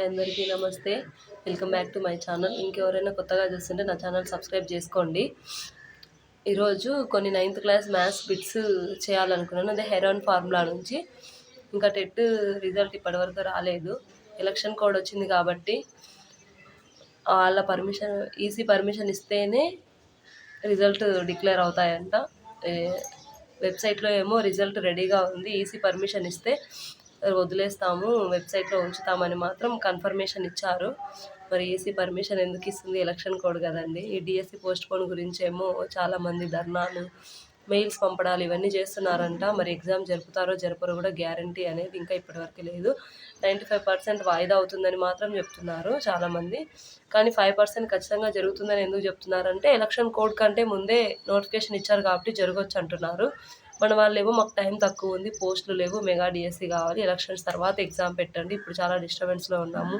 Hi అందరికీ నమస్తే. Welcome back to my channel. ఇంకెవరైనా కొత్తగా చూస్తుంటే నా ఛానల్ సబ్స్క్రైబ్ చేసుకోండి. ఈరోజు కొన్ని నైన్త్ క్లాస్ మ్యాథ్స్ బిట్స్ చేయాలనుకున్నాను. అదే హెరాన్ ఫార్ములా నుంచి. ఇంకా టెట్ రిజల్ట్ ఇప్పటివరకు రాలేదు. ఎలక్షన్ కోడ్ వచ్చింది కాబట్టి వాళ్ళ పర్మిషన్ ఈసీ పర్మిషన్ ఇస్తేనే రిజల్ట్ డిక్లేర్ అవుతాయంట. వెబ్సైట్లో ఏమో రిజల్ట్ రెడీగా ఉంది. ఈసీ పర్మిషన్ ఇస్తే వదిలేస్తాము వెబ్సైట్లో ఉంచుతామని మాత్రం కన్ఫర్మేషన్ ఇచ్చారు. మరి ఏసీ పర్మిషన్ ఎందుకు ఇస్తుంది? ఎలక్షన్ కోడ్ కదండి. ఈ డిఎస్సి పోస్ట్ పోన్ గురించేమో చాలామంది ధర్నాలు మెయిల్స్ పంపడాలు ఇవన్నీ చేస్తున్నారంట. మరి ఎగ్జామ్ జరుపుతారో జరపరో కూడా గ్యారంటీ అనేది ఇంకా ఇప్పటివరకు లేదు. నైంటీ ఫైవ్ పర్సెంట్ వాయిదా అవుతుందని మాత్రం చెప్తున్నారు చాలామంది. కానీ ఫైవ్ పర్సెంట్ ఖచ్చితంగా జరుగుతుందని ఎందుకు చెప్తున్నారంటే ఎలక్షన్ కోడ్ కంటే ముందే నోటిఫికేషన్ ఇచ్చారు కాబట్టి జరగవచ్చు అంటున్నారు. మన వాళ్ళు ఏమో మాకు టైం తక్కువ ఉంది పోస్టులు లేవు మెగా డిఎస్సి కావాలి ఎలక్షన్స్ తర్వాత ఎగ్జామ్ పెట్టండి ఇప్పుడు చాలా డిస్టర్బెన్స్లో ఉన్నాము.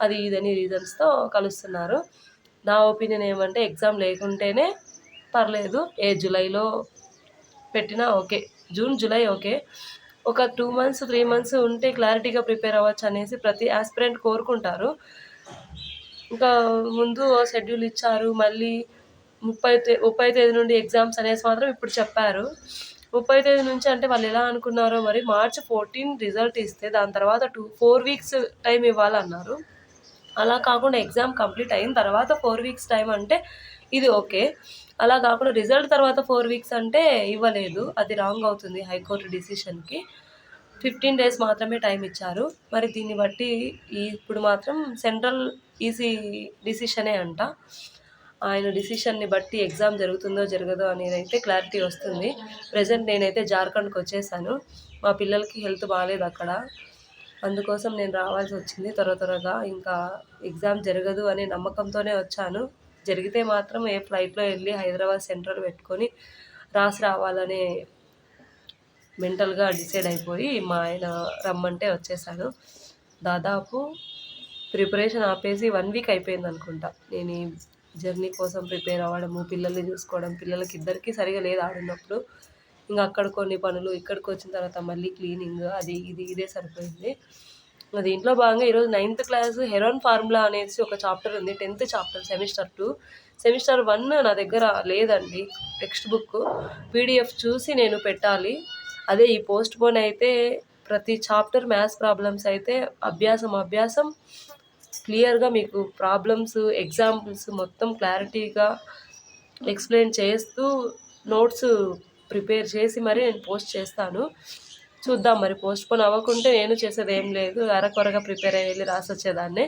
అది ఇదని రీజన్స్తో కలుస్తున్నారు. నా ఒపీనియన్ ఏమంటే ఎగ్జామ్ లేకుంటేనే పర్లేదు ఏ జూలైలో పెట్టినా ఓకే జూన్ జూలై ఓకే. ఒక టూ మంత్స్ త్రీ మంత్స్ ఉంటే క్లారిటీగా ప్రిపేర్ అవ్వచ్చు అనేసి ప్రతి ఆస్పిరెంట్ కోరుకుంటారు. ఇంకా ముందు షెడ్యూల్ ఇచ్చారు మళ్ళీ ముప్పై తే ముప్పై తేదీ నుండి ఎగ్జామ్స్ అనేసి మాత్రం ఇప్పుడు చెప్పారు. ముప్పై తేదీ నుంచి అంటే వాళ్ళు ఎలా అనుకున్నారో మరి మార్చ్ ఫోర్టీన్ రిజల్ట్ ఇస్తే దాని తర్వాత టూ ఫోర్ వీక్స్ టైం ఇవ్వాలన్నారు. అలా కాకుండా ఎగ్జామ్ కంప్లీట్ అయిన తర్వాత ఫోర్ వీక్స్ టైం అంటే ఇది ఓకే. అలా కాకుండా రిజల్ట్ తర్వాత ఫోర్ వీక్స్ అంటే ఇవ్వలేదు. అది రాంగ్ అవుతుంది హైకోర్టు డిసిషన్కి. ఫిఫ్టీన్ డేస్ మాత్రమే టైం ఇచ్చారు. మరి దీన్ని బట్టి ఇప్పుడు మాత్రం సెంట్రల్ ఈసీ డిసిషనే అంట. ఆయన డిసిషన్ని బట్టి ఎగ్జామ్ జరుగుతుందో జరగదో అనేది అయితే క్లారిటీ వస్తుంది. ప్రజెంట్ నేనైతే జార్ఖండ్కి వచ్చేసాను. మా పిల్లలకి హెల్త్ బాగాలేదు అక్కడ. అందుకోసం నేను రావాల్సి వచ్చింది త్వర త్వరగా. ఇంకా ఎగ్జామ్ జరగదు అనే నమ్మకంతోనే వచ్చాను. జరిగితే మాత్రం ఏ ఫ్లైట్లో వెళ్ళి హైదరాబాద్ సెంట్రల్ పెట్టుకొని రాసి రావాలనే మెంటల్గా డిసైడ్ అయిపోయి మా ఆయన రమ్మంటే వచ్చేసాను. దాదాపు ప్రిపరేషన్ ఆపేసి వన్ వీక్ అయిపోయింది అనుకుంటా నేను జర్నీ కోసం ప్రిపేర్ అవ్వడము పిల్లల్ని చూసుకోవడం పిల్లలకి ఇద్దరికీ సరిగా లేదు ఆడినప్పుడు ఇంకా అక్కడ కొన్ని పనులు ఇక్కడికి వచ్చిన తర్వాత మళ్ళీ క్లీనింగ్ అది ఇది ఇదే సరిపోయింది. అది దీంట్లో భాగంగా ఈరోజు నైన్త్ క్లాస్ హెరాన్ ఫార్ములా అనేసి ఒక చాప్టర్ ఉంది tenth chapter semester two. Semester one నా దగ్గర లేదండి టెక్స్ట్ బుక్. పీడిఎఫ్ చూసి నేను పెట్టాలి. అదే ఈ పోస్ట్ పోన్ అయితే ప్రతి చాప్టర్ మ్యాథ్స్ ప్రాబ్లమ్స్ అయితే అభ్యాసం అభ్యాసం. క్లియర్గా మీకు ప్రాబ్లమ్స్ ఎగ్జాంపుల్స్ మొత్తం క్లారిటీగా ఎక్స్ప్లెయిన్ చేస్తూ నోట్స్ ప్రిపేర్ చేసి మరి నేను పోస్ట్ చేస్తాను. చూద్దాం మరి పోస్ట్ పోన్ అవ్వకుంటే నేను చేసేది ఏం లేదు. అరకొరగా ప్రిపేర్ అయ్యి వెళ్ళి రాసొచ్చేదాన్ని.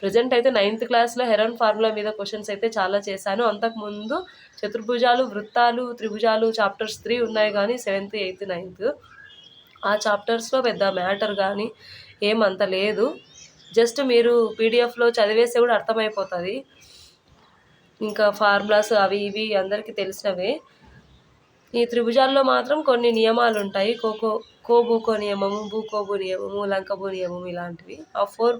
ప్రజెంట్ అయితే నైన్త్ క్లాస్లో హెరాన్ ఫార్ములా మీద క్వశ్చన్స్ అయితే చాలా చేశాను. అంతకుముందు చతుర్భుజాలు వృత్తాలు త్రిభుజాలు చాప్టర్స్ త్రీ ఉన్నాయి కానీ సెవెంత్ ఎయిత్ నైన్త్. ఆ చాప్టర్స్లో పెద్ద మ్యాటర్ కానీ ఏమంత లేదు. జస్ట్ మీరు పీడిఎఫ్లో చదివేస్తే కూడా అర్థమైపోతుంది. ఇంకా ఫార్ములాస్ అవి ఇవి అందరికీ తెలిసినవే. ఈ త్రిభుజాల్లో మాత్రం కొన్ని నియమాలు ఉంటాయి కోకో కోబూకో నియమము భూకోబు నియమము లంకబు నియమము ఇలాంటివి. ఆ ఫోర్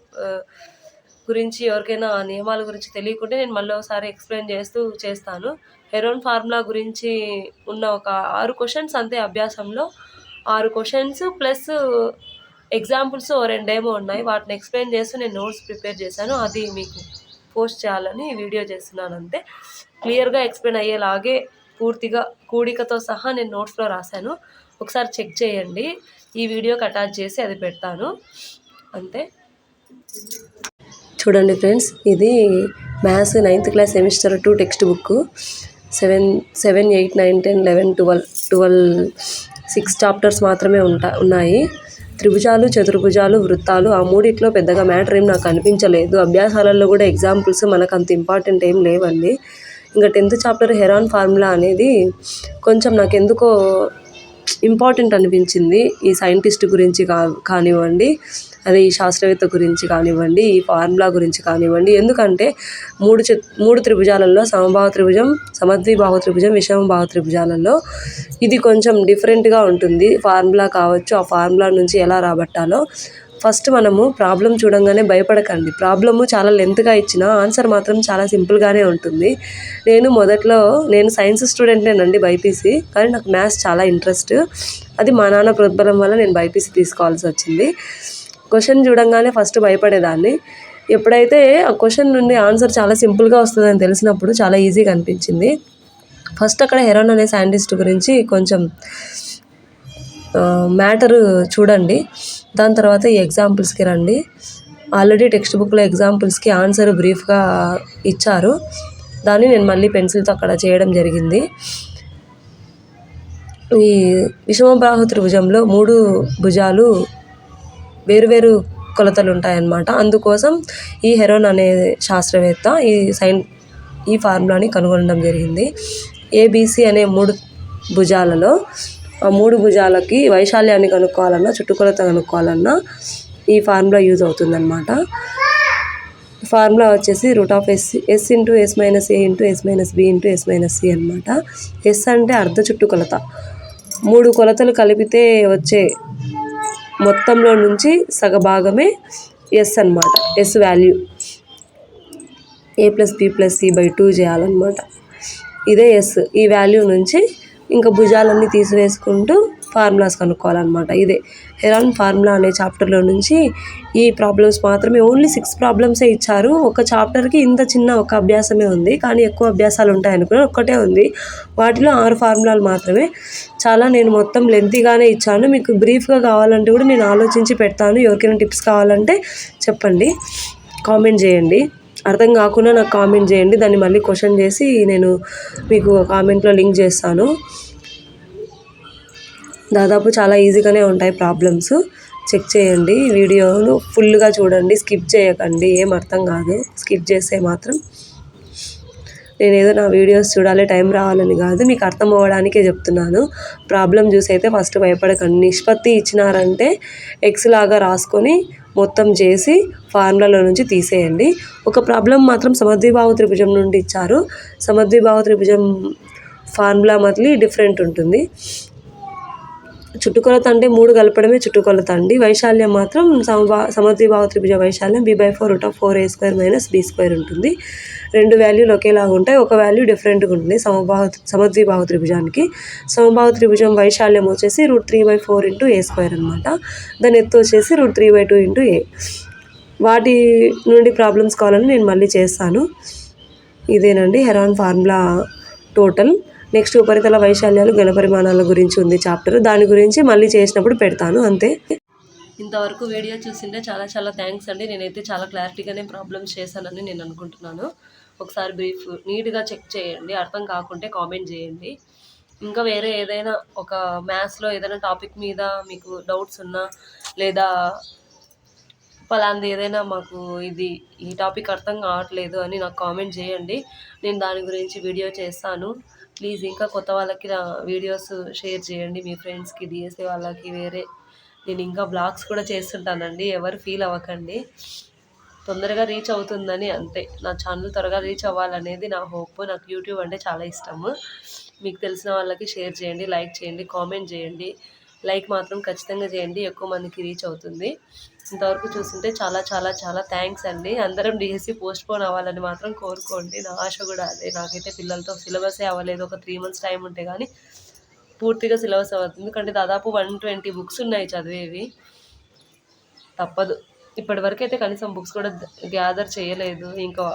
గురించి ఎవరికైనా ఆ నియమాల గురించి తెలియకుంటే నేను మళ్ళీ ఒకసారి ఎక్స్ప్లెయిన్ చేస్తూ చేస్తాను. హెరోన్ ఫార్ములా గురించి ఉన్న ఒక ఆరు క్వశ్చన్స్ అంతే అభ్యాసంలో. ఆరు క్వశ్చన్స్ ప్లస్ ఎగ్జాంపుల్స్ ఓ రెండేమో ఉన్నాయి. వాటిని ఎక్స్ప్లెయిన్ చేస్తూ నేను నోట్స్ ప్రిపేర్ చేశాను. అది మీకు పోస్ట్ చేయాలని వీడియో చేస్తున్నాను అంతే. క్లియర్గా ఎక్స్ప్లెయిన్ అయ్యేలాగే పూర్తిగా కూడికతో సహా నేను నోట్స్లో రాశాను. ఒకసారి చెక్ చేయండి. ఈ వీడియోకి అటాచ్ చేసి అది పెడతాను. అంతే. చూడండి ఫ్రెండ్స్ ఇది maths ninth class semester two textbook seven seven eight nine ten eleven twelve twelve six chapters మాత్రమే ఉంటా ఉన్నాయి. త్రిభుజాలు చతుర్భుజాలు వృత్తాలు ఆ మూడిట్లో పెద్దగా మ్యాటర్ ఏం నాకు అనిపించలేదు. అభ్యాసాలలో కూడా ఎగ్జాంపుల్స్ మనకు అంత ఇంపార్టెంట్ ఏం లేవండి. ఇంకా టెన్త్ చాప్టర్ హెరాన్ ఫార్ములా అనేది కొంచెం నాకు ఎందుకో ఇంపార్టెంట్ అనిపించింది. ఈ సైంటిస్ట్ గురించి కా కానివ్వండి అదే ఈ శాస్త్రవేత్త గురించి కానివ్వండి ఈ ఫార్ములా గురించి కానివ్వండి. ఎందుకంటే మూడు చ మూడు త్రిభుజాలలో సమభావ త్రిభుజం సమద్విభావ త్రిభుజం విషమభావ త్రిభుజాలలో ఇది కొంచెం డిఫరెంట్గా ఉంటుంది. ఫార్ములా కావచ్చు ఆ ఫార్ములా నుంచి ఎలా రాబట్టాలో ఫస్ట్ మనము ప్రాబ్లం చూడంగానే భయపడకండి. ప్రాబ్లము చాలా లెంత్గా ఇచ్చిన ఆన్సర్ మాత్రం చాలా సింపుల్గానే ఉంటుంది. నేను మొదట్లో నేను సైన్స్ స్టూడెంట్నేనండి బైపీసీ కానీ నాకు మ్యాథ్స్ చాలా ఇంట్రెస్ట్. అది మా నాన్న ప్రోద్బలం వల్ల నేను బైపీసీ తీసుకోవాల్సి వచ్చింది. క్వశ్చన్ చూడంగానే ఫస్ట్ భయపడేదాన్ని. ఎప్పుడైతే ఆ క్వశ్చన్ నుండి ఆన్సర్ చాలా సింపుల్గా వస్తుందని తెలిసినప్పుడు చాలా ఈజీగా అనిపించింది. ఫస్ట్ అక్కడ హెరోన్ అనే సైంటిస్ట్ గురించి కొంచెం మ్యాటరు చూడండి. దాని తర్వాత ఈ ఎగ్జాంపుల్స్కి రండి. ఆల్రెడీ టెక్స్ట్ బుక్లో ఎగ్జాంపుల్స్కి ఆన్సర్ బ్రీఫ్గా ఇచ్చారు. దాన్ని నేను మళ్ళీ పెన్సిల్తో అక్కడ చేయడం జరిగింది. ఈ విషమబాహు త్రిభుజంలో మూడు భుజాలు వేరువేరు కొలతలు ఉంటాయన్నమాట. అందుకోసం ఈ హెరోన్ అనే శాస్త్రవేత్త ఈ సైన్ ఈ ఫార్ములాని కనుగొనడం జరిగింది. ఏబీసీ అనే మూడు భుజాలలో మూడు భుజాలకి వైశాల్యాన్ని కనుక్కోవాలన్నా చుట్టుకొలత కనుక్కోవాలన్నా ఈ ఫార్ములా యూజ్ అవుతుందన్నమాట. ఫార్ములా వచ్చేసి root of S S into S minus A into S minus B into S minus C అనమాట ఎస్ అంటే అర్ధ చుట్టుకొలత. మూడు కొలతలు కలిపితే వచ్చే మొత్తంలో నుంచి సగభాగమే ఎస్ అనమాట S value A plus B plus C by two చేయాలన్నమాట. ఇదే ఎస్ ఈ వాల్యూ నుంచి ఇంకా భుజాలన్నీ తీసివేసుకుంటూ ఫార్ములాస్ కనుక్కోవాలన్నమాట. ఇదే హెరాన్ ఫార్ములా అనే చాప్టర్లో నుంచి ఈ ప్రాబ్లమ్స్ మాత్రమే ఓన్లీ సిక్స్ ప్రాబ్లమ్సే ఇచ్చారు. ఒక చాప్టర్కి ఇంత చిన్న ఒక అభ్యాసమే ఉంది కానీ ఎక్కువ అభ్యాసాలు ఉంటాయి అనుకున్నాను ఒక్కటే ఉంది. వాటిలో ఆరు ఫార్ములాలు మాత్రమే. చాలా నేను మొత్తం లెంతీగానే ఇచ్చాను. మీకు బ్రీఫ్గా కావాలంటే కూడా నేను ఆలోచించి పెడతాను. ఎవరికైనా టిప్స్ కావాలంటే చెప్పండి. కామెంట్ చేయండి. అర్థం కాకుండా నాకు కామెంట్ చేయండి. దాన్ని మళ్ళీ క్వశ్చన్ చేసి నేను మీకు కామెంట్లో లింక్ చేస్తాను. దాదాపు చాలా ఈజీగానే ఉంటాయి ప్రాబ్లమ్స్. చెక్ చేయండి. వీడియోను ఫుల్గా చూడండి. స్కిప్ చేయకండి. ఏం అర్థం కాదు. స్కిప్ చేస్తే మాత్రం నేను ఏదో నా వీడియోస్ చూడాలి టైం రావాలని కాదు. మీకు అర్థం అవ్వడానికే చెప్తున్నాను. ప్రాబ్లం చూసి అయితే ఫస్ట్ భయపడకండి. నిష్పత్తి ఇచ్చినారంటే ఎక్స్ లాగా రాసుకొని మొత్తం చేసి ఫార్ములాలో నుంచి తీసేయండి. ఒక ప్రాబ్లం మాత్రం సమద్విభావ త్రిభుజం నుండి ఇచ్చారు. సమద్విభావ త్రిభుజం ఫార్ములా మళ్ళీ డిఫరెంట్ ఉంటుంది. చుట్టుకొలత అంటే మూడు కలపడమే చుట్టుకొలత అండి వైశాల్యం మాత్రం సమభా సమద్విభావ త్రిభుజ వైశాల్యం B by four root of four A square minus B square ఉంటుంది. రెండు వాల్యూలు ఒకేలాగా ఉంటాయి. ఒక వాల్యూ డిఫరెంట్గా ఉంటుంది సమభావ సమద్విభావ త్రిభుజానికి సమభావ త్రిభుజం వైశాల్యం వచ్చేసి root three by four into A square అనమాట దాని ఎత్తు వచ్చేసి root three by two into A వాటి నుండి ప్రాబ్లమ్స్ కావాలని నేను మళ్ళీ చేస్తాను. ఇదేనండి హెరాన్ ఫార్ములా టోటల్ నెక్స్ట్ ఉపరితల వైశాల్యాలు ఘనపరిమాణాల గురించి ఉంది చాప్టర్. దాని గురించి మళ్ళీ చేసినప్పుడు పెడతాను అంతే. ఇంతవరకు వీడియో చూసింటే చాలా చాలా థ్యాంక్స్ అండి. నేనైతే చాలా క్లారిటీగానే ప్రాబ్లమ్స్ చేశానని నేను అనుకుంటున్నాను. ఒకసారి బ్రీఫ్ నీట్గా చెక్ చేయండి. అర్థం కాకుంటే కామెంట్ చేయండి. ఇంకా వేరే ఏదైనా ఒక మ్యాథ్స్లో ఏదైనా టాపిక్ మీద మీకు డౌట్స్ ఉన్నా లేదా పలాంది ఏదైనా మాకు ఇది ఈ టాపిక్ అర్థం కావట్లేదు అని నాకు కామెంట్ చేయండి. నేను దాని గురించి వీడియో చేస్తాను. ప్లీజ్ ఇంకా కొత్త వాళ్ళకి నా వీడియోస్ షేర్ చేయండి. మీ ఫ్రెండ్స్కి డిఎస్ఏ వాళ్ళకి వేరే. నేను ఇంకా బ్లాగ్స్ కూడా చేస్తుంటానండి. ఎవరు ఫీల్ అవ్వకండి. తొందరగా రీచ్ అవుతుందని అంతే. నా ఛానల్ త్వరగా రీచ్ అవ్వాలనేది నా హోప్. నాకు యూట్యూబ్ అంటే చాలా ఇష్టము. మీకు తెలిసిన వాళ్ళకి షేర్ చేయండి లైక్ చేయండి కామెంట్ చేయండి. లైక్ మాత్రం ఖచ్చితంగా చేయండి. ఎక్కువ మందికి రీచ్ అవుతుంది. ఇంతవరకు చూస్తుంటే చాలా చాలా చాలా థ్యాంక్స్ అండి. అందరం డిఎస్సి పోస్ట్ పోన్ అవ్వాలని మాత్రం కోరుకోండి. నా ఆశ కూడా అదే. నాకైతే పిల్లలతో సిలబసే అవ్వలేదు. ఒక త్రీ మంత్స్ టైం ఉంటే కానీ పూర్తిగా సిలబస్ అవ్వదు. ఎందుకంటే దాదాపు వన్ ట్వంటీ బుక్స్ ఉన్నాయి చదివేవి. తప్పదు. ఇప్పటివరకు అయితే కనీసం బుక్స్ కూడా గ్యాదర్ చేయలేదు. ఇంకా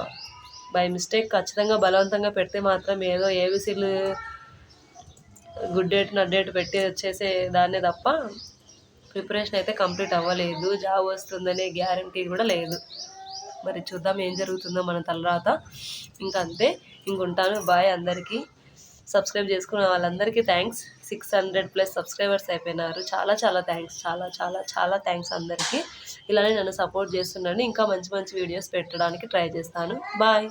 బై మిస్టేక్ ఖచ్చితంగా బలవంతంగా పెడితే మాత్రం ఏదో ఏబిసిలు గుడ్ డేట్ నడ్ డేట్ పెట్టి వచ్చేసే దాన్నే తప్ప ప్రిపరేషన్ అయితే కంప్లీట్ అవ్వలేదు. జాబ్ వస్తుందనే గ్యారంటీ కూడా లేదు. మరి చూద్దాం ఏం జరుగుతుందో మన తర్వాత ఇంకా అంతే ఇంకుంటాను. బాయ్ అందరికీ. సబ్స్క్రైబ్ చేసుకున్న వాళ్ళందరికీ thanks. Six hundred plus subscribers అయిపోయినారు. చాలా చాలా థ్యాంక్స్. చాలా చాలా చాలా థ్యాంక్స్ అందరికీ. ఇలానే నన్ను సపోర్ట్ చేస్తున్నాను ఇంకా మంచి మంచి వీడియోస్ పెట్టడానికి ట్రై చేస్తాను. బాయ్.